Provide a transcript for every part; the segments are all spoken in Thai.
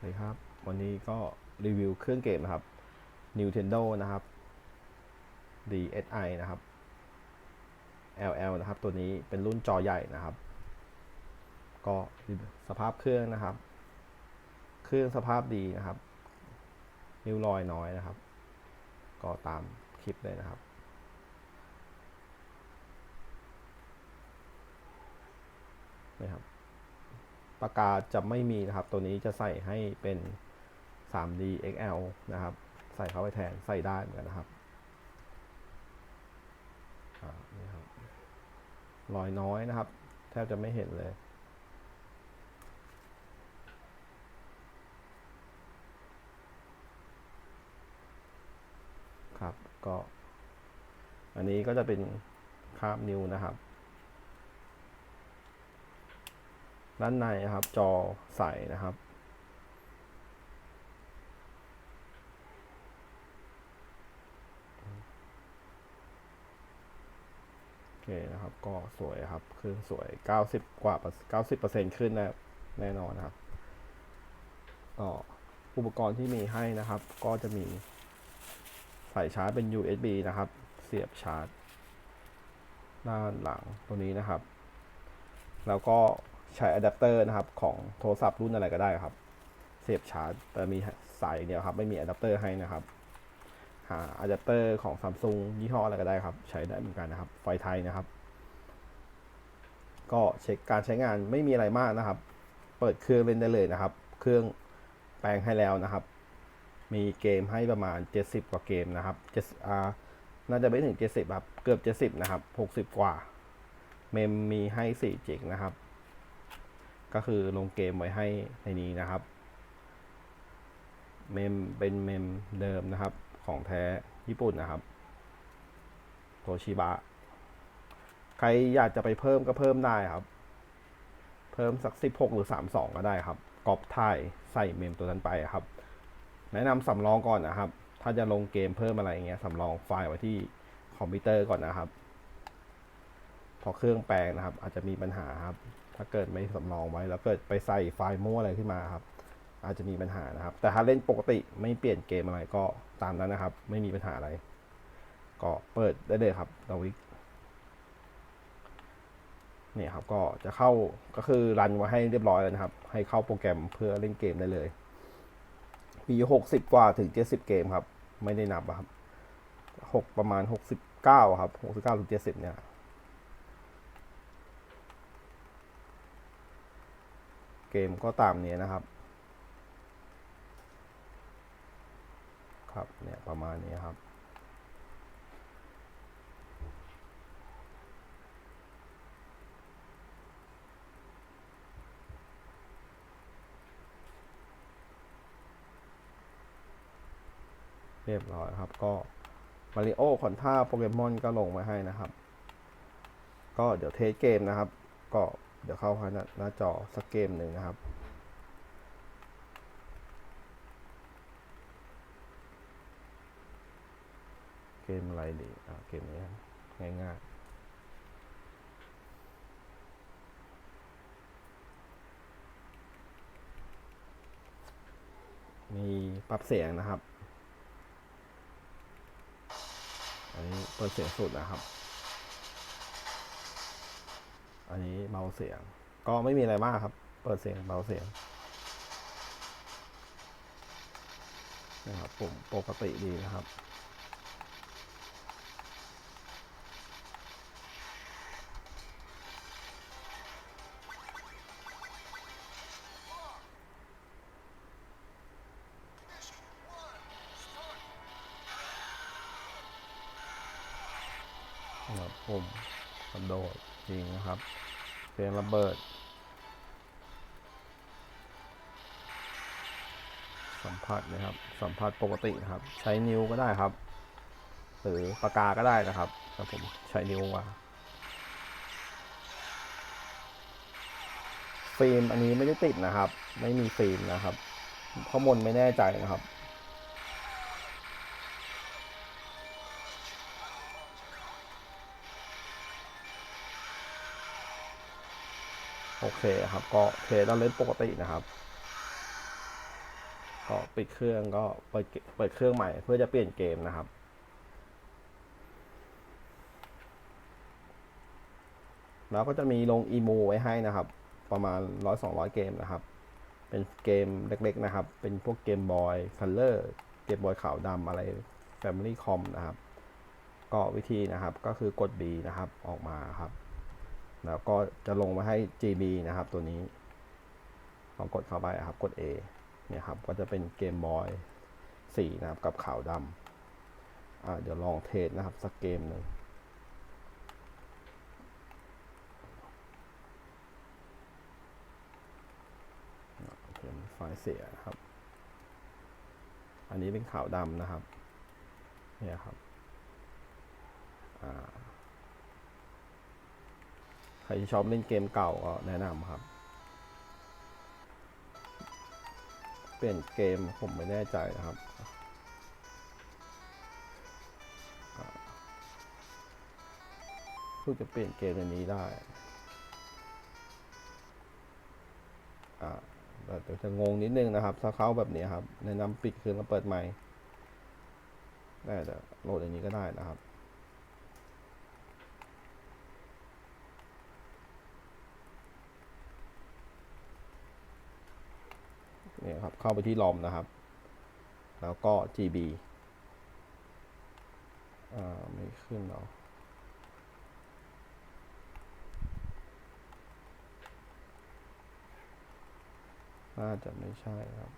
เลยครับ วันนี้ก็รีวิวเครื่องเกมนะครับ Nintendo นะครับ DSi นะครับ LL นะครับ ตัวนี้เป็นรุ่นจอใหญ่นะครับ ก็สภาพเครื่องนะครับ เครื่องสภาพดีนะครับ นิ้วรอยน้อยนะครับ ก็ตามคลิปเลยนะครับนี่ครับ ปากกาจะไม่มีนะครับ ตัวนี้จะใส่ให้เป็น 3D XL นะครับ ใส่เข้าไปแทนใส่ได้เหมือนกันนะครับนี่ครับรอยน้อยนะครับ แทบจะไม่เห็นเลยครับก็ อันนี้ก็จะเป็นคาบนิ้วนะครับ ด้านในนะครับ จอใสนะครับ โอเคนะครับ ก็สวยครับครื่อสวย 90 กว่า 90%ขึ้นนะแน่นอนนะครับก็อุปกรณ์ที่มีให้นะครับ ก็จะมีสายชาร์จเป็น USB นะครับ เสียบชาร์จ ด้านหลังตัวนี้นะครับ แล้วก็ ใช้อะแดปเตอร์นะครับของโทรศัพท์รุ่นอะไรก็ได้ครับ เสียบชาร์จ แต่มีสายอย่างเดียวครับ ไม่มีอะแดปเตอร์ให้นะครับ หาอะแดปเตอร์ของซัมซุงยี่ห้ออะไรก็ได้ครับ ใช้ได้เหมือนกันนะครับ ไฟไทยนะครับ ก็เช็คการใช้งานไม่มีอะไรมากนะครับ เปิดเครื่องเล่นได้เลยนะครับ เครื่องแปลงให้แล้วนะครับ มีเกมให้ประมาณ 70 กว่าเกมนะครับ7อ่าน่าจะไม่ถึง 70 ครับ เกือบ 70 นะครับ 60 กว่า เมมมีให้4จิกนะครับ ก็คือลงเกมไว้ให้ในนี้นะครับ เมมเป็นเมมเดิมนะครับของแท้ญี่ปุ่นนะครับโตชิบะ ใครอยากจะไปเพิ่มก็เพิ่มได้ครับ เพิ่มสัก 16 หรือ 32 ก็ได้ครับกรอบถ่ายใส่เมมตัวนั้นไปครับ แนะนำสำรองก่อนนะครับ ถ้าจะลงเกมเพิ่มอะไรอย่างเงี้ยสำรองไฟล์ไว้ที่คอมพิวเตอร์ก่อนนะครับ พอเครื่องแปลงนะครับ อาจจะมีปัญหาครับ ถ้าเกิดไม่สำรองไว้ แล้วเกิดไปใส่ไฟล์มั่วอะไรขึ้นมาครับ อาจจะมีปัญหานะครับ แต่ถ้าเล่นปกติไม่เปลี่ยนเกมอะไรก็ตามนั้นนะครับ ไม่มีปัญหาอะไร ก็เปิดได้เลยครับดาวิกนี่ครับก็จะเข้าก็คือรันไว้ให้เรียบร้อยแล้วนะครับ ให้เข้าโปรแกรมเพื่อเล่นเกมได้เลย มีหกสิบกว่าถึงเจ็ดสิบเกมครับ ไม่ได้นับอะครับหกประมาณหกสิบเก้าครับหกสิบเก้าถึงเจ็ดสิบเนี่ย เกมก็ตามนี้นะครับ ครับเนี่ยประมาณนี้ครับเรียบร้อยครับ ก็มาริโอคอนท่าโปเกมอนก็ลงมาให้นะครับ ก็เดี๋ยวเทสเกมนะครับ ก็ เดี๋ยวเข้าหาหน้าจอสักเกมหนึ่งนะครับ เกมอะไรดีอ่าเกมนี้ครับง่ายๆมีปรับเสียงนะครับ อันนี้เปิดเสียงสุดนะครับ อันนี้เบาเสียง ก็ไม่มีอะไรมากครับ เปิดเสียงเบาเสียงนะครับปุ่มปกติดีนะครับ ปุ่มกระโดด จริงนะครับ เสียงระเบิด สัมผัสนะครับ สัมผัสปกติครับ ใช้นิ้วก็ได้ครับ หรือปากกาก็ได้นะครับแต่ผมใช้นิ้วมาฟิล์มอันนี้ไม่ได้ติดนะครับ ไม่มีฟิล์มนะครับ ข้อมูลไม่แน่ใจนะครับ โอเคครับ ก็เทสแล้วเล่นปกตินะครับ ก็ปิดเครื่องก็เปิดเกเปิดเครื่องใหม่เพื่อจะเปลี่ยนเกมนะครับแล้วก็จะมีลงอีโมไว้ให้นะครับ ประมาณร้อยสองร้อยเกมนะครับ เป็นเกมเล็กๆนะครับ เป็นพวกเกมบอยคัลเลอร์เกมบอยขาวดำอะไร Family Com นะครับ ก็วิธีนะครับก็คือกด B นะครับออกมาครับ แล้วก็จะลงมาให้ GB นะครับ ตัวนี้ลองกดเข้าไปครับกด A เนี่ยครับก็จะเป็นเกมบอยสีนะครับกับขาวดำเดี๋ยวลองเทสนะครับสักเกมหนึ่งเกมไฟล์เสียครับ อันนี้เป็นขาวดำนะครับ เนี่ยครับ อ่า ครที่ชอบเล่นเกมเก่าก็แนะนำครับ เปลี่ยนเกมผมไม่แน่ใจนะครับอ่าเพิ่งจะเปลี่ยนเกมในนี้ได้ อ่าแต่จะงงนิดนึงนะครับ ถ้าเข้าแบบนี้ครับ แนะนำปิดครื่องแล้วเปิดใหม่ได้แต่โหลดอย่างนี้ก็ได้นะครับ เนี่ยครับ เข้าไปที่ลอมนะครับ แล้วก็ GB อ่า ไม่ขึ้นเนาะน่าจะไม่ใช่ครับ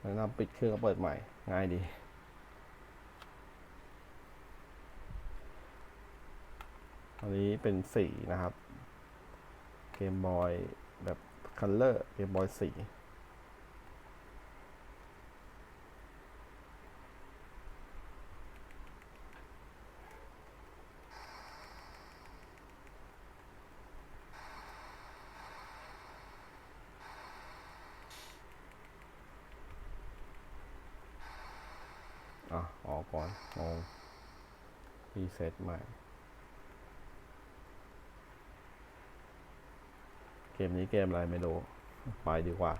แนะนำปิดเครื่องเปิดใหม่ ง่ายดีอันนี้เป็นสีนะครับ เกมบอยแบบ คัลเลอร์เกมบอยสีอะออกก่อนงงรีเซ็ตใหม่ เกมนี้เกมอะไรไม่รู้ ไปดีกว่า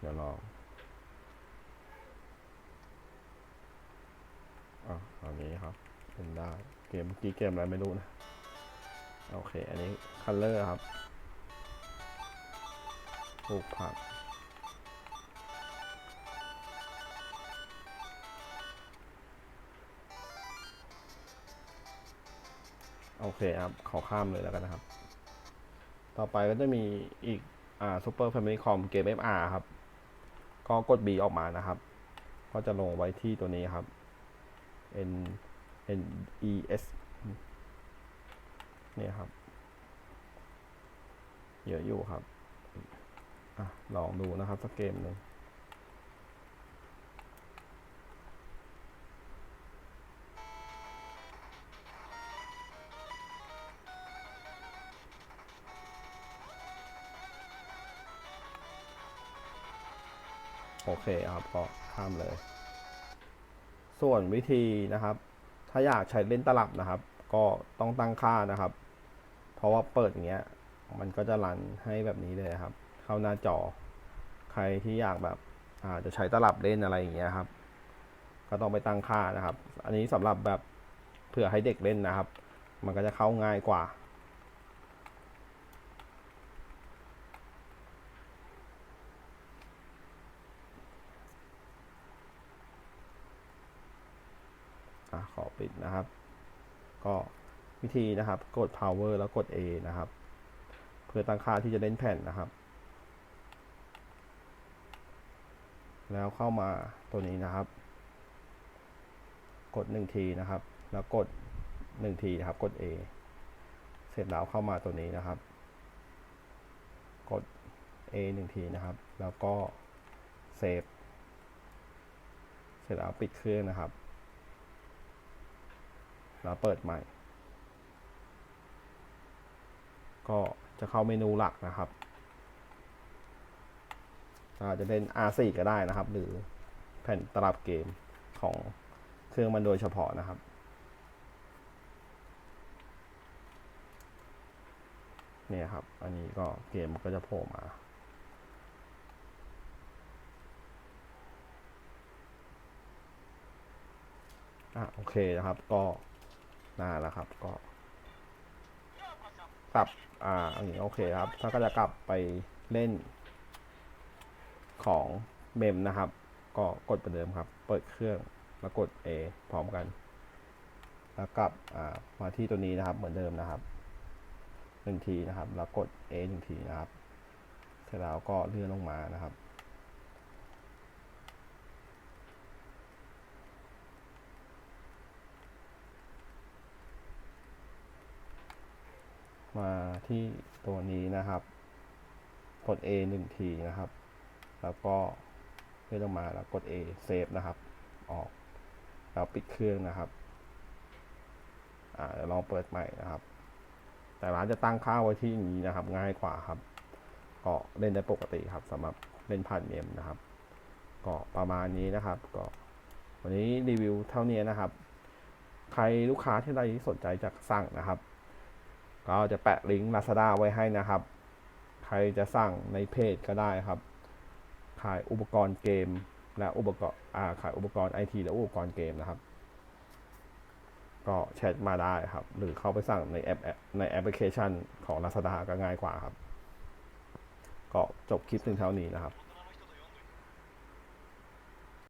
เดี๋ยวลองอะอันนี้ครับ เป็นได้ เกมเมื่อกี้เกมอะไรไม่รู้นะ โอเค อันนี้คัลเลอร์ครับปลูกผัก โอเคครับขอข้ามเลยแล้วกันนะครับ ต่อไปก็จะมีอีกอ่า Super Family Com เกม FR ครับ ก็กด B ออกมานะครับ ก็จะลงไว้ที่ตัวนี้ครับ N N E S เนี่ยครับ เยอะอยู่ครับอะลองดูนะครับสักเกมหนึ่ง เคครับก็ข้ามเลย ส่วนวิธีนะครับ ถ้าอยากใช้เล่นตลับนะครับ ก็ต้องตั้งค่านะครับ เพราะว่าเปิดอย่างเงี้ย มันก็จะรันให้แบบนี้เลยครับ เข้าหน้าจอ ใครที่อยากแบบอาจะใช้ตลับเล่นอะไรอย่างเงี้ยครับ ก็ต้องไปตั้งค่านะครับ อันนี้สำหรับแบบเผื่อให้เด็กเล่นนะครับ มันก็จะเข้าง่ายกว่า อะขอปิดนะครับ ก็วิธีนะครับกด power แล้วกด A นะครับ เพื่อตั้งค่าที่จะเล่นแผ่นนะครับ แล้วเข้ามาตัวนี้นะครับ กดหนึ่งทีนะครับ แล้วกดหนึ่งทีนะครับ กด A เสร็จแล้วเข้ามาตัวนี้นะครับ กด A หนึ่งทีนะครับ แล้วก็เซฟเสร็จแล้วปิดเครื่องนะครับ แล้วเปิดใหม่ ก็จะเข้าเมนูหลักนะครับอาจจะเป็น R4 ก็ได้นะครับ หรือแผ่นตลับเกมของเครื่องมันโดยเฉพาะนะครับ เนี่ยครับ อันนี้ก็เกมมันก็จะโผล่มาอะโอเคนะครับก็ น่าแล้วครับ ก็กลับ อ่าอันนี้โอเคครับถ้าก็จะกลับไปเล่นของเมมนะครับ ก็กดประเดิมครับ เปิดเครื่องแล้วกด A พร้อมกัน แล้วกลับอ่ามาที่ตัวนี้นะครับ เหมือนเดิมนะครับหนึ่งทีนะครับ แล้วกด A หนึ่งทีนะครับ เสร็จแล้วก็เลื่อนลงมานะครับ มาที่ตัวนี้นะครับ กด A หนึ่งทีนะครับ แล้วก็เลื่อนลงมาแล้วกด A เซฟนะครับ ออก แล้วปิดเครื่องนะครับ อ่าเดี๋ยวลองเปิดใหม่นะครับ แต่ร้านจะตั้งค่าไว้ที่อย่างนี้นะครับ ง่ายกว่าครับ ก็เล่นได้ปกติครับสำหรับเล่นผ่านเมมนะครับ ก็ประมาณนี้นะครับ ก็วันนี้รีวิวเท่านี้นะครับ ใครลูกค้าที่ใดสนใจจะสั่งนะครับ ก็จะแปะลิงก์ Lazada ไว้ให้นะครับ ใครจะสั่งในเพจก็ได้ครับ ขายอุปกรณ์เกม และอุปกรณ์ขายอุปกรณ์ไอทีและอุปกรณ์เกมนะครับ ก็แชทมาได้ครับ หรือเข้าไปสั่งในแอปในแอปพลิเคชันของ Lazada ก็ง่ายกว่าครับ ก็จบคลิปถึงเท่านี้นะครับ